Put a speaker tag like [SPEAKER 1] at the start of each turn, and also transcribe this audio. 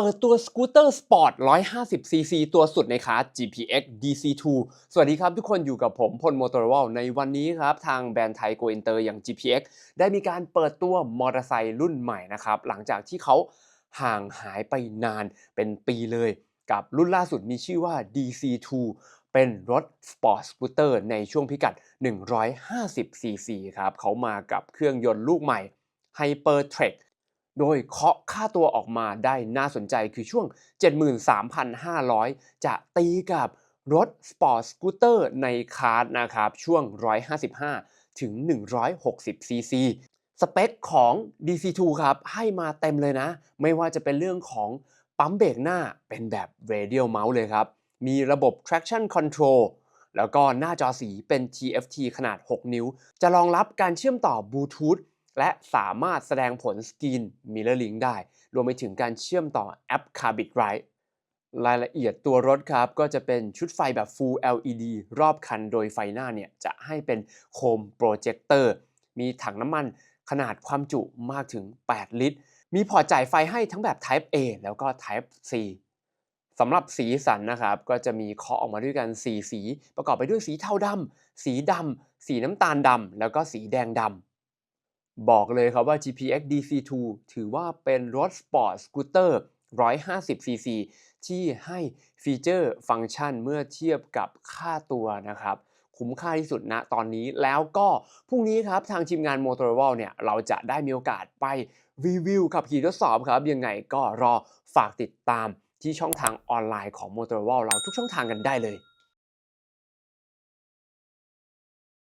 [SPEAKER 1] เปิดตัวสกูตเตอร์สปอร์ต 150cc ตัวสุดในคลาส GPX DC2 สวัสดีครับทุกคนอยู่กับผมพลโมโตอร์วลในวันนี้ครับ ทางแบรนด์ไทยโกอินเตอร์อย่าง GPX ได้มีการเปิดตัวมอเตอร์ไซค์รุ่นใหม่นะครับ หลังจากที่เขาห่างหายไปนานเป็นปีเลย กับรุ่นล่าสุดมีชื่อว่า DC2 เป็นรถสปอร์ตสกูตเตอร์ในช่วงพิกัด 150cc ครับเขามากับเครื่องยนต์ลูกใหม่ Hypertrek โดยเคาะค่าตัวออกมาได้น่าสนใจคือช่วง 73,500 จะตีกับรถสปอร์ตสกูตเตอร์ในคาร์ดนะครับช่วง 155 ถึง 160 cc สเปคของ DC2 ครับ ให้มาเต็มเลยนะ ไม่ว่าจะเป็นเรื่องของปั๊มเบรกหน้าเป็นแบบ radial mouse เลยครับ มีระบบ traction control แล้วก็หน้าจอสีเป็น TFT ขนาด 6 นิ้ว จะรองรับการเชื่อมต่อบลูทูธ และสามารถแสดงผลสกรีน Mirror Link ได้ รวมไปถึงการเชื่อมต่อแอป Carbit Ride รายละเอียดตัวรถครับ ก็จะเป็นชุดไฟแบบ Full LED รอบคันโดยไฟหน้าเนี่ย จะให้เป็นโคมโปรเจคเตอร์มีถังน้ำมันขนาดความจุมากถึง 8 ลิตร มีพอร์ตจ่ายไฟให้ทั้งแบบ Type A แล้วก็ Type C สำหรับสีสันนะครับ ก็จะมีเคาะออกมาด้วยกัน 4 สี ประกอบไปด้วยสีเทาดำสีดำสีน้ำตาลดำแล้วก็สีแดงดำ บอกเลยครับว่า GPX DC2 ถือว่าเป็นรถสปอร์ตสกูตเตอร์ 150cc ที่ให้ฟีเจอร์ฟังก์ชันเมื่อเทียบกับค่าตัวนะครับ คุ้มค่าที่สุดณตอนนี้แล้วก็พรุ่งนี้ครับทางทีมงาน Motorola เนี่ย เราจะได้มีโอกาสไปรีวิวขับขี่ทดสอบครับ ยังไงก็รอฝากติดตามที่ช่องทางออนไลน์ของ Motorola เราทุกช่องทางกันได้เลย